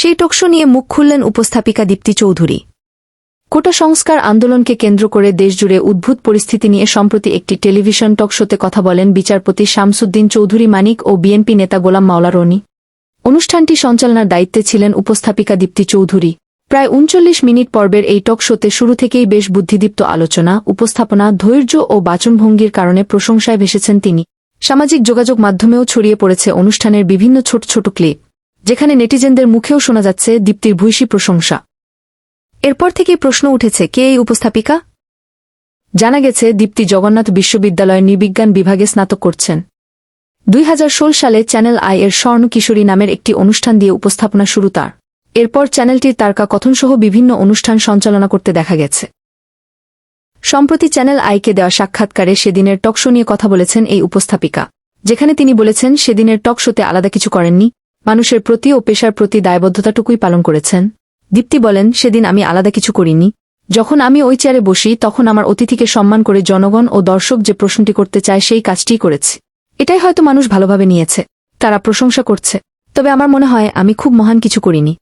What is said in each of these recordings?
সেই টকশো নিয়ে মুখ খুললেন উপস্থাপিকা দীপ্তি চৌধুরী। কোটা সংস্কার আন্দোলনকে কেন্দ্র করে দেশজুড়ে উদ্ভূত পরিস্থিতি নিয়ে সম্প্রতি একটি টেলিভিশন টক শোতে কথা বলেন বিচারপতি শামসুদ্দিন চৌধুরী মানিক ও বিএনপি নেতা গোলাম মাওলা রনি। অনুষ্ঠানটি সঞ্চালনার দায়িত্বে ছিলেন উপস্থাপিকা দীপ্তি চৌধুরী। প্রায় উনচল্লিশ মিনিট পর্বের এই টক শোতে শুরু থেকেই বেশ বুদ্ধিদীপ্ত আলোচনা, উপস্থাপনা, ধৈর্য ও বাচনভঙ্গির কারণে প্রশংসায় ভেসেছেন তিনি। সামাজিক যোগাযোগ মাধ্যমেও ছড়িয়ে পড়েছে অনুষ্ঠানের বিভিন্ন ছোট ছোট ক্লিপ। যেখানে নেটিজেনদের মুখেও শোনা যাচ্ছে দীপ্তির ভূয়সী প্রশংসা। এরপর থেকেই প্রশ্ন উঠেছে, কে এই উপস্থাপিকা? জানা গেছে, দীপ্তি জগন্নাথ বিশ্ববিদ্যালয়ের নৃবিজ্ঞান বিভাগে স্নাতক করছেন। দুই হাজার ষোল সালে চ্যানেল আই এর স্বর্ণ কিশোরী নামের একটি অনুষ্ঠান দিয়ে উপস্থাপনা শুরু তার। এরপর চ্যানেলটির তারকা কথনসহ বিভিন্ন অনুষ্ঠান সঞ্চালনা করতে দেখা গেছে। সম্প্রতি চ্যানেল আইকে দেওয়া সাক্ষাৎকারে সেদিনের টকশো নিয়ে কথা বলেছেন এই উপস্থাপিকা। যেখানে তিনি বলেছেন, সেদিনের টকশোতে আলাদা কিছু করেননি। মানুষের প্রতি ও পেশার প্রতি দায়বদ্ধতাটুকুই পালন করেছেন। দীপ্তি বলেন, সেদিন আমি আলাদা কিছু করিনি। যখন আমি ওই চেয়ারে বসি, তখন আমার অতিথিকে সম্মান করে জনগণ ও দর্শক যে প্রশ্নটি করতে চায়, সেই কাজটিই করেছি। এটাই হয়তো মানুষ ভালোভাবে নিয়েছে। তারা প্রশংসা করছে। তবে আমার মনে হয়, আমি খুব মহান কিছু করিনি।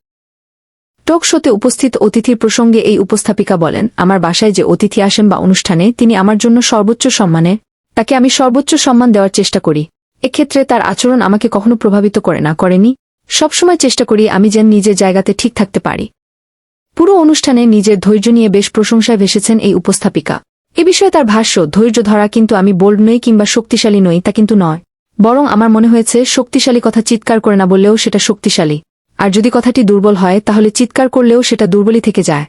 টক শোতে উপস্থিত অতিথির প্রসঙ্গে এই উপস্থাপিকা বলেন, আমার বাসায় যে অতিথি আসেন বা অনুষ্ঠানে, তিনি আমার জন্য সর্বোচ্চ সম্মানে, তাকে আমি সর্বোচ্চ সম্মান দেওয়ার চেষ্টা করি। এক্ষেত্রে তার আচরণ আমাকে কখনো প্রভাবিত করে না, করেনি। সবসময় চেষ্টা করি আমি যেন নিজের জায়গাতে ঠিক থাকতে পারি। পুরো অনুষ্ঠানে নিজের ধৈর্য নিয়ে বেশ প্রশংসায় ভেসেছেন এই উপস্থাপিকা। এ বিষয়ে তার ভাষ্য, ধৈর্য ধরা কিন্তু আমি বোল্ড নই কিংবা শক্তিশালী নই, তা কিন্তু নয়। বরং আমার মনে হয়েছে, শক্তিশালী কথা চিৎকার করে না বললেও সেটা শক্তিশালী। আর যদি কথাটি দুর্বল হয়, তাহলে চিৎকার করলেও সেটা দুর্বলই থেকে যায়।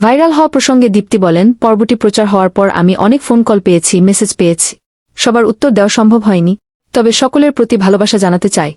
ভাইরাল হওয়া প্রসঙ্গে দীপ্তি বলেন, পর্বটি প্রচার হওয়ার পর আমি অনেক ফোন কল পেয়েছি, মেসেজ পেয়েছি। সবার উত্তর দেওয়া সম্ভব হয়নি তবে সকলের প্রতি ভালোবাসা জানাতে চাই।